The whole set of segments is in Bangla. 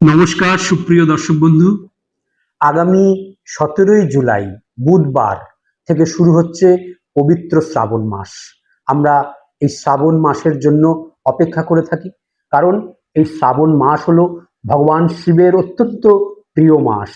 নমস্কার, সুপ্রিয় দর্শক বন্ধু। আগামী সতেরোই জুলাই, বুধবার থেকে শুরু হচ্ছে পবিত্র শ্রাবণ মাস। আমরা এই শ্রাবণ মাসের জন্য অপেক্ষা করে থাকি। কারণ এই শ্রাবণ মাস হলো ভগবান শিবের অত্যন্ত প্রিয় মাস।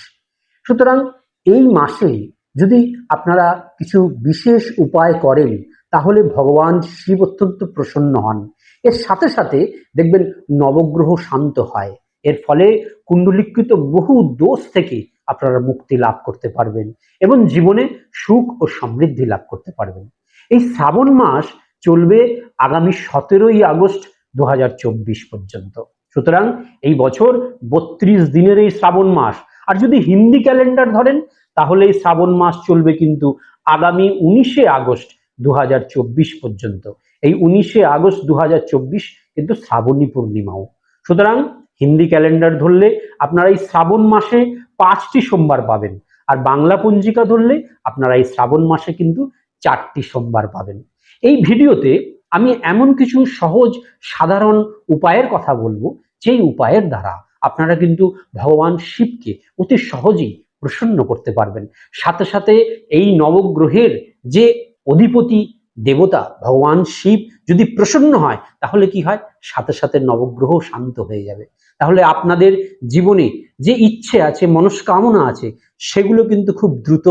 সুতরাং এই মাসে যদি আপনারা কিছু বিশেষ উপায় করেন, তাহলে ভগবান শিব অত্যন্ত প্রসন্ন হন। এর সাথে সাথে দেখবেন নবগ্রহ শান্ত হয়। এর ফলে কুণ্ডলীকৃত বহু দোষ থেকে আপনারা মুক্তি লাভ করতে পারবেন এবং জীবনে সুখ ও সমৃদ্ধি লাভ করতে পারবেন। এই শ্রাবণ মাস চলবে আগামী সতেরোই আগস্ট দু হাজার চব্বিশ পর্যন্ত। সুতরাং এই বছর বত্রিশ দিনের এই শ্রাবণ মাস। আর যদি হিন্দি ক্যালেন্ডার ধরেন, তাহলে এই শ্রাবণ মাস চলবে কিন্তু আগামী উনিশে আগস্ট দু হাজার চব্বিশ পর্যন্ত। এই উনিশে আগস্ট দু হাজার চব্বিশ কিন্তু শ্রাবণী পূর্ণিমাও। সুতরাং হিন্দি ক্যালেন্ডার ধরলে আপনারা এই শ্রাবণ মাসে পাঁচটি সোমবার পাবেন। আর বাংলা পঞ্জিকা ধরলে আপনারা এই শ্রাবণ মাসে কিন্তু চারটি সোমবার পাবেন। এই ভিডিওতে আমি এমন কিছু সহজ, সাধারণ উপায়ের কথা বলব, যেই উপায়ের দ্বারা আপনারা কিন্তু ভগবান শিবকে অতি সহজেই প্রসন্ন করতে পারবেন। সাথে সাথে এই নবগ্রহের যে অধিপতি, দেবতা ভগবান শিব যদি প্রসন্ন হয়, তাহলে কি হয়? সাথে সাথে নবগ্রহ শান্ত হয়ে যাবে। তাহলে আপনাদের জীবনে যে ইচ্ছে আছে, মনস্কামনা আছে, সেগুলো কিন্তু খুব দ্রুত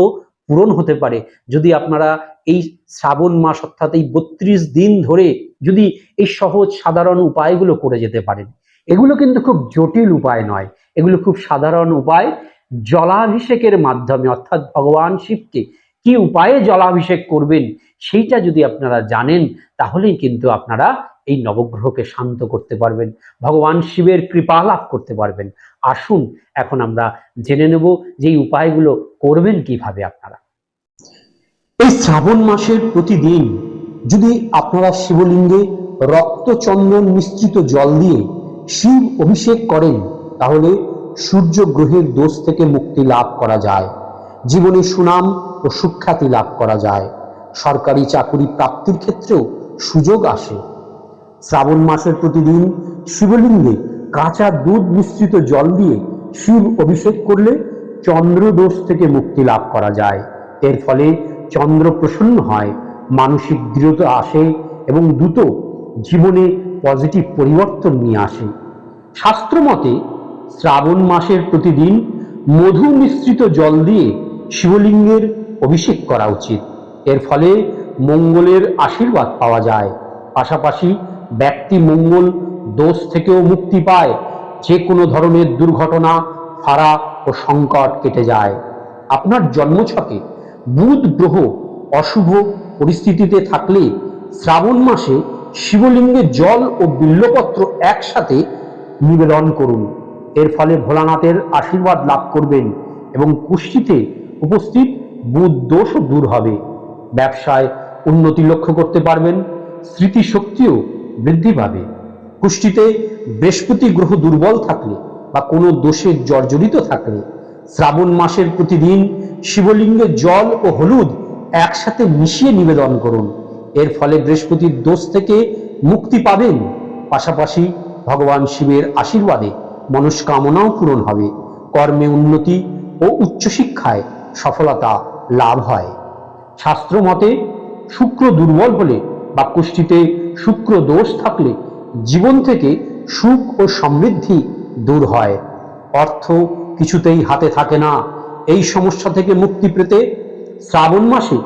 পূরণ হতে পারে। যদি আপনারা এই শ্রাবণ মাস অর্থাৎ এই বত্রিশ দিন ধরে যদি এই সহজ সাধারণ উপায়গুলো করে যেতে পারেন, এগুলো কিন্তু খুব জটিল উপায় নয়। এগুলো খুব সাধারণ উপায় জলাভিষেকের মাধ্যমে। অর্থাৎ ভগবান শিবকে কি উপায়ে জলাভিষেক করবেন? সেইটা যদি আপনারা জানেন, তাহলেই কিন্তু আপনারা এই নবগ্রহকে শান্ত করতে পারবেন, ভগবান শিবের কৃপা লাভ করতে পারবেন। আসুন, এখন আমরা জেনে নেব যে উপায়গুলো করবেন কীভাবে আপনারা। এই শ্রাবণ মাসের প্রতিদিন যদি আপনারা শিবলিঙ্গে রক্তচন্দন মিশ্রিত জল দিয়ে শিব অভিষেক করেন, তাহলে সূর্য গ্রহের দোষ থেকে মুক্তি লাভ করা যায়। জীবনে সুনাম ও সুখ্যাতি লাভ করা যায়। সরকারি চাকুরি প্রাপ্তির ক্ষেত্রেও সুযোগ আসে। শ্রাবণ মাসের প্রতিদিন শিবলিঙ্গে কাঁচা দুধ মিশ্রিত জল দিয়ে শিব অভিষেক করলে চন্দ্র দোষ থেকে মুক্তি লাভ করা যায়। এর ফলে চন্দ্র প্রসন্ন হয়, মানসিক দৃঢ়তা আসে এবং দ্রুত জীবনে পজিটিভ পরিবর্তন নিয়ে আসে। শাস্ত্রমতে শ্রাবণ মাসের প্রতিদিন মধু মিশ্রিত জল দিয়ে শিবলিঙ্গের অভিষেক করা উচিত। এর ফলে মঙ্গলের আশীর্বাদ পাওয়া যায়। পাশাপাশি ব্যক্তি মঙ্গল, দোষ থেকেও মুক্তি পায়। যে কোনো ধরনের দুর্ঘটনা ফাড়া ও সংকট কেটে যায়। আপনার জন্মছকে বুধ গ্রহ অশুভ পরিস্থিতিতে থাকলে শ্রাবণ মাসে শিবলিঙ্গে জল ও বিল্লপত্র একসাথে নিবেদন করুন। এর ফলে ভোলানাথের আশীর্বাদ লাভ করবেন এবং কুষ্টিতে উপস্থিত বুধ দোষও দূর হবে। ব্যবসায় উন্নতি লক্ষ্য করতে পারবেন, স্মৃতিশক্তিও বৃদ্ধি পাবে। কুষ্টিতে বৃহস্পতি গ্রহ দুর্বল থাকলে বা কোনো দোষে জর্জরিত থাকলে শ্রাবণ মাসের প্রতিদিন শিবলিঙ্গে জল ও হলুদ একসাথে মিশিয়ে নিবেদন করুন। এর ফলে বৃহস্পতির দোষ থেকে মুক্তি পাবেন। পাশাপাশি ভগবান শিবের আশীর্বাদে মনস্কামনাও পূরণ হবে। কর্মে উন্নতি ও উচ্চশিক্ষায় সফলতা লাভ হয়। শাস্ত্র মতে শুক্র দুর্বল হলে বা কুষ্টিতে শুক্র দোষ থাকলে জীবন থেকে সুখ ও সমৃদ্ধি দূর হয়। অর্থ কিছুতেই হাতে থাকে না। এই সমস্যা থেকে মুক্তি পেতে শ্রাবণ মাসে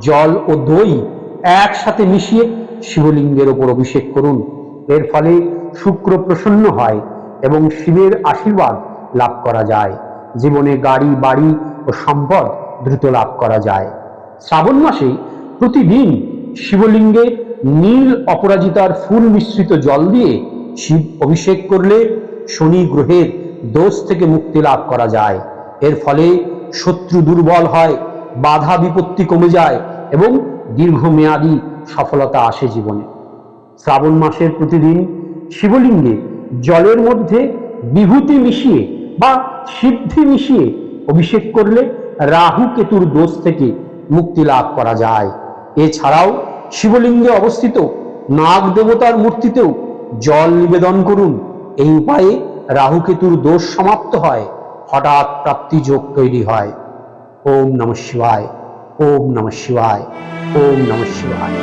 জল ও দই একসাথে মিশিয়ে শিবলিঙ্গের ওপর অভিষেক করুন। এর ফলে শুক্র প্রসন্ন হয় এবং শিবের আশীর্বাদ লাভ করা যায়। জীবনে গাড়ি, বাড়ি ও সম্পদ দ্রুত লাভ করা যায়। শ্রাবণ মাসে প্রতিদিন শিবলিঙ্গে নীল অপরাজিতার ফুল মিশ্রিত জল দিয়ে শিব অভিষেক করলে শনি গ্রহের দোষ থেকে মুক্তি লাভ করা যায়। এর ফলে শত্রু দুর্বল হয়, বাধা বিপত্তি কমে যায় এবং দীর্ঘমেয়াদী সফলতা আসে জীবনে। শ্রাবণ মাসের প্রতিদিন শিবলিঙ্গে জলের মধ্যে বিভূতি মিশিয়ে বা সিদ্ধি মিশিয়ে অভিষেক করলে রাহু কেতুর দোষ থেকে মুক্তি লাভ করা যায়। এছাড়াও শিবলিঙ্গে অবস্থিত নাগ দেবতার মূর্তিতেও জল নিবেদন করুন। এই উপায়ে রাহুকেতুর দোষ সমাপ্ত হয়, হঠাৎ প্রাপ্তি যোগ তৈরি হয়। ওম নম শিবায়, ওম নম শিবায়, ওম নম শিবায়।